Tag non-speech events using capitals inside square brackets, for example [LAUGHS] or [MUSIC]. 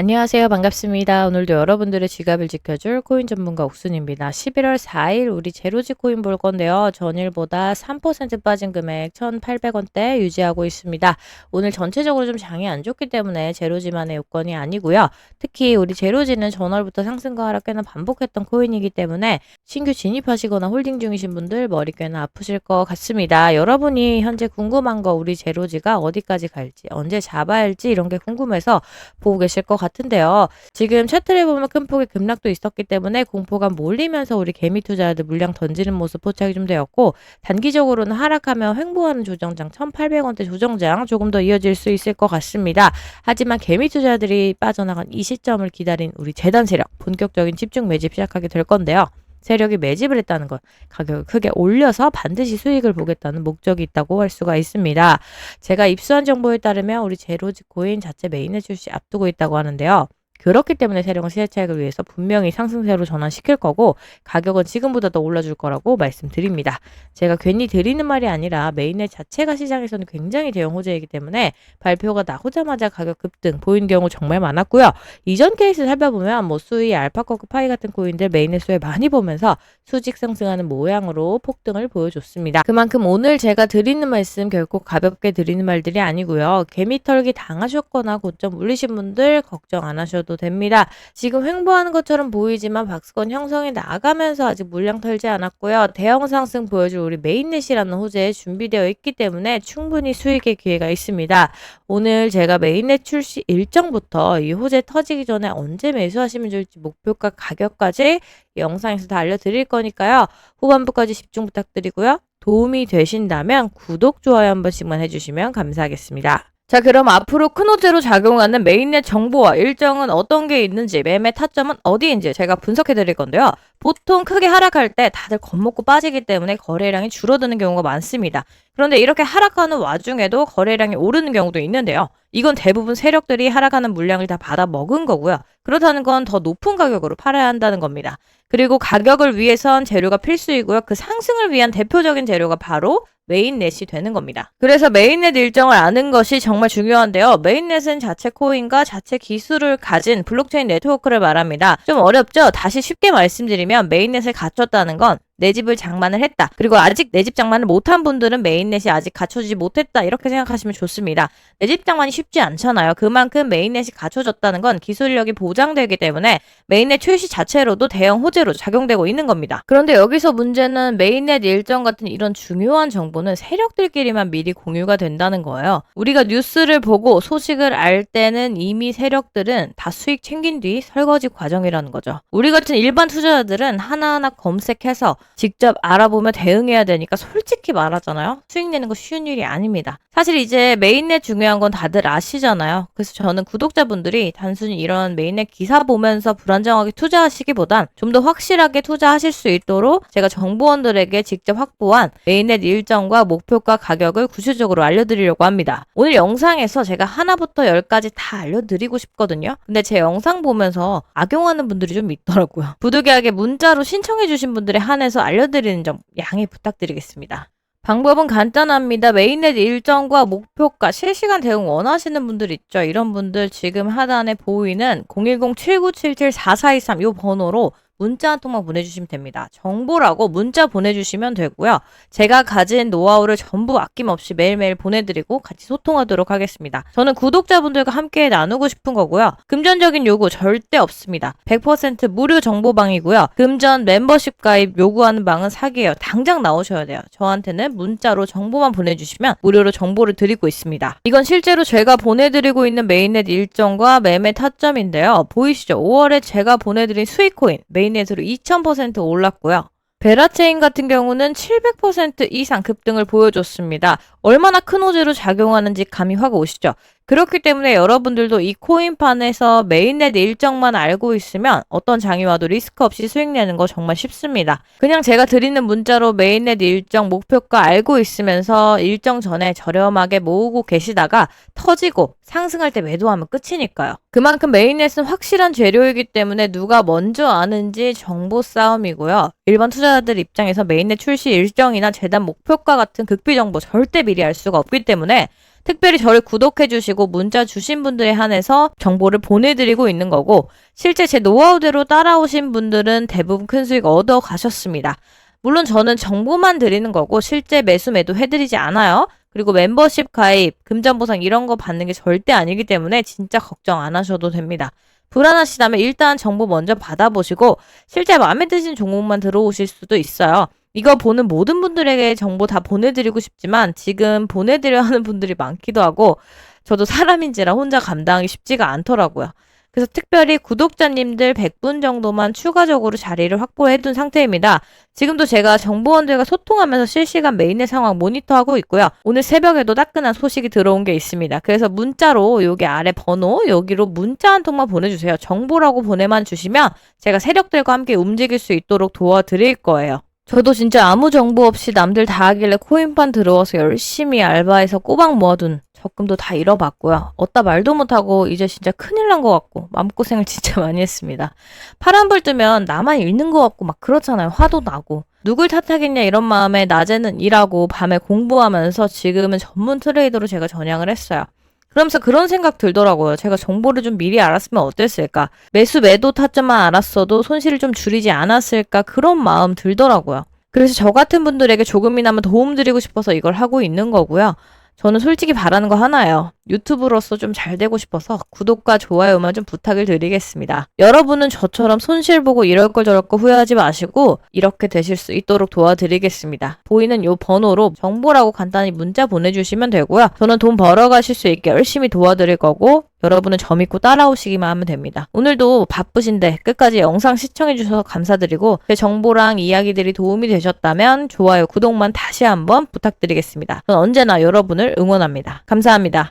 안녕하세요. 반갑습니다. 오늘도 여러분들의 지갑을 지켜줄 코인 전문가 옥순입니다. 11월 4일 우리 제로지 코인 볼 건데요. 전일보다 3% 빠진 금액 1,800원대 유지하고 있습니다. 오늘 전체적으로 좀 장이 안 좋기 때문에 제로지만의 요건이 아니고요. 특히 우리 제로지는 전월부터 상승과 하락 꽤나 반복했던 코인이기 때문에 신규 진입하시거나 홀딩 중이신 분들 머리 꽤나 아프실 것 같습니다. 여러분이 현재 궁금한 거 우리 제로지가 어디까지 갈지 언제 잡아야 할지 이런 게 궁금해서 보고 계실 것 같아요. 같은데요. 지금 차트를 보면 큰 폭의 급락도 있었기 때문에 공포감 몰리면서 우리 개미 투자자들 물량 던지는 모습 포착이 좀 되었고 단기적으로는 하락하며 횡보하는 조정장 1,800원대 조정장 조금 더 이어질 수 있을 것 같습니다. 하지만 개미 투자들이 빠져나간 이 시점을 기다린 우리 재단 세력 본격적인 집중 매집 시작하게 될 건데요. 세력이 매집을 했다는 것, 가격을 크게 올려서 반드시 수익을 보겠다는 목적이 있다고 할 수가 있습니다. 제가 입수한 정보에 따르면 우리 제로지 코인 자체 메인에 출시 앞두고 있다고 하는데요. 그렇기 때문에 세력은 시세 차익을 위해서 분명히 상승세로 전환시킬 거고 가격은 지금보다 더 올라줄 거라고 말씀드립니다. 제가 괜히 드리는 말이 아니라 메인넷 자체가 시장에서는 굉장히 대형 호재이기 때문에 발표가 나오자마자 가격 급등 보인 경우 정말 많았고요. 이전 케이스 살펴보면 뭐 수위, 알파커크 파이 같은 코인들 메인넷 수에 많이 보면서 수직 상승하는 모양으로 폭등을 보여줬습니다. 그만큼 오늘 제가 드리는 말씀 결코 가볍게 드리는 말들이 아니고요. 개미털기 당하셨거나 고점 물리신 분들 걱정 안 하셔도 보셔도 됩니다. 지금 횡보하는 것처럼 보이지만 박스권 형성이 나가면서 아직 물량 털지 않았고요. 대형 상승 보여줄 우리 메인넷이라는 호재에 준비되어 있기 때문에 충분히 수익의 기회가 있습니다. 오늘 제가 메인넷 출시 일정부터 이 호재 터지기 전에 언제 매수하시면 좋을지 목표가 가격까지 영상에서 다 알려드릴 거니까요. 후반부까지 집중 부탁드리고요. 도움이 되신다면 구독, 좋아요 한 번씩만 해주시면 감사하겠습니다. 자, 그럼 앞으로 큰 호재로 작용하는 메인넷 정보와 일정은 어떤 게 있는지, 매매 타점은 어디인지 제가 분석해 드릴 건데요. 보통 크게 하락할 때 다들 겁먹고 빠지기 때문에 거래량이 줄어드는 경우가 많습니다. 그런데 이렇게 하락하는 와중에도 거래량이 오르는 경우도 있는데요. 이건 대부분 세력들이 하락하는 물량을 다 받아 먹은 거고요. 그렇다는 건 더 높은 가격으로 팔아야 한다는 겁니다. 그리고 가격을 위해선 재료가 필수이고요. 그 상승을 위한 대표적인 재료가 바로 메인넷이 되는 겁니다. 그래서 메인넷 일정을 아는 것이 정말 중요한데요. 메인넷은 자체 코인과 자체 기술을 가진 블록체인 네트워크를 말합니다. 좀 어렵죠? 다시 쉽게 말씀드리 면 메인넷을 갖췄다는 건 내 집을 장만을 했다. 그리고 아직 내 집 장만을 못한 분들은 메인넷이 아직 갖춰지지 못했다. 이렇게 생각하시면 좋습니다. 내 집 장만이 쉽지 않잖아요. 그만큼 메인넷이 갖춰졌다는 건 기술력이 보장되기 때문에 메인넷 출시 자체로도 대형 호재로 작용되고 있는 겁니다. 그런데 여기서 문제는 메인넷 일정 같은 이런 중요한 정보는 세력들끼리만 미리 공유가 된다는 거예요. 우리가 뉴스를 보고 소식을 알 때는 이미 세력들은 다 수익 챙긴 뒤 설거지 과정이라는 거죠. 우리 같은 일반 투자자들은 하나하나 검색해서 직접 알아보며 대응해야 되니까 솔직히 말하잖아요. 수익 내는 거 쉬운 일이 아닙니다. 사실 이제 메인넷 중요한 건 다들 아시잖아요. 그래서 저는 구독자분들이 단순히 이런 메인넷 기사 보면서 불안정하게 투자하시기보단 좀 더 확실하게 투자하실 수 있도록 제가 정보원들에게 직접 확보한 메인넷 일정과 목표가 가격을 구체적으로 알려드리려고 합니다. 오늘 영상에서 제가 하나부터 열까지 다 알려드리고 싶거든요. 근데 제 영상 보면서 악용하는 분들이 좀 있더라고요. 부득이하게 문자로 신청해주신 분들에 한해서 알려드리는 점 양해 부탁드리겠습니다. 방법은 간단합니다. 메인넷 일정과 목표가 실시간 대응 원하시는 분들 있죠. 이런 분들 지금 하단에 보이는 010-7977-4423 이 번호로 문자 한 통만 보내주시면 됩니다. 정보라고 문자 보내주시면 되고요. 제가 가진 노하우를 전부 아낌없이 매일매일 보내드리고 같이 소통하도록 하겠습니다. 저는 구독자분들과 함께 나누고 싶은 거고요. 금전적인 요구 절대 없습니다. 100% 무료 정보방이고요. 금전 멤버십 가입 요구하는 방은 사기예요. 당장 나오셔야 돼요. 저한테는 문자로 정보만 보내주시면 무료로 정보를 드리고 있습니다. 이건 실제로 제가 보내드리고 있는 메인넷 일정과 매매 타점인데요. 보이시죠? 5월에 제가 보내드린 수익코인 메인 메인넷으로 2000% 올랐고요. 베라체인 같은 경우는 700% 이상 급등을 보여줬습니다. 얼마나 큰 호재로 작용하는지 감이 확 오시죠? 그렇기 때문에 여러분들도 이 코인판에서 메인넷 일정만 알고 있으면 어떤 장이 와도 리스크 없이 수익 내는 거 정말 쉽습니다. 그냥 제가 드리는 문자로 메인넷 일정 목표가 알고 있으면서 일정 전에 저렴하게 모으고 계시다가 터지고 상승할 때 매도하면 끝이니까요. 그만큼 메인넷은 확실한 재료이기 때문에 누가 먼저 아는지 정보 싸움이고요. 일반 투자자들 입장에서 메인넷 출시 일정이나 재단 목표가 같은 극비 정보 절대 미리 알 수가 없기 때문에 특별히 저를 구독해주시고 문자 주신 분들에 한해서 정보를 보내드리고 있는 거고, 실제 제 노하우대로 따라오신 분들은 대부분 큰 수익 얻어 가셨습니다. 물론 저는 정보만 드리는 거고, 실제 매수 매도 해드리지 않아요. 그리고 멤버십 가입, 금전 보상 이런 거 받는 게 절대 아니기 때문에 진짜 걱정 안 하셔도 됩니다. 불안하시다면 일단 정보 먼저 받아보시고 실제 마음에 드신 종목만 들어오실 수도 있어요. 이거 보는 모든 분들에게 정보 다 보내드리고 싶지만 지금 보내드려야 하는 분들이 많기도 하고 저도 사람인지라 혼자 감당하기 쉽지가 않더라고요. 그래서 특별히 구독자님들 100분 정도만 추가적으로 자리를 확보해 둔 상태입니다. 지금도 제가 정보원들과 소통하면서 실시간 메인의 상황 모니터하고 있고요. 오늘 새벽에도 따끈한 소식이 들어온 게 있습니다. 그래서 문자로 여기 아래 번호 여기로 문자 한 통만 보내주세요. 정보라고 보내만 주시면 제가 세력들과 함께 움직일 수 있도록 도와드릴 거예요. 저도 진짜 아무 정보 없이 남들 다 하길래 코인판 들어와서 열심히 알바해서 꼬박 모아둔 적금도 다 잃어봤고요. 어따 말도 못하고 이제 진짜 큰일 난 것 같고 마음고생을 [LAUGHS] 진짜 많이 했습니다. 파란불 뜨면 나만 잃는 것 같고 막 그렇잖아요. 화도 나고. 누굴 탓하겠냐 이런 마음에 낮에는 일하고 밤에 공부하면서 지금은 전문 트레이더로 제가 전향을 했어요. 그러면서 그런 생각 들더라고요. 제가 정보를 좀 미리 알았으면 어땠을까? 매수 매도 타점만 알았어도 손실을 좀 줄이지 않았을까? 그런 마음 들더라고요. 그래서 저 같은 분들에게 조금이나마 도움 드리고 싶어서 이걸 하고 있는 거고요. 저는 솔직히 바라는 거 하나예요. 유튜브로서 좀 잘 되고 싶어서 구독과 좋아요만 좀 부탁을 드리겠습니다. 여러분은 저처럼 손실 보고 이럴 걸 저럴 거 후회하지 마시고 이렇게 되실 수 있도록 도와드리겠습니다. 보이는 요 번호로 정보라고 간단히 문자 보내주시면 되고요. 저는 돈 벌어 가실 수 있게 열심히 도와드릴 거고 여러분은 저 믿고 따라오시기만 하면 됩니다. 오늘도 바쁘신데 끝까지 영상 시청해주셔서 감사드리고 제 정보랑 이야기들이 도움이 되셨다면 좋아요, 구독만 다시 한번 부탁드리겠습니다. 저는 언제나 여러분을 응원합니다. 감사합니다.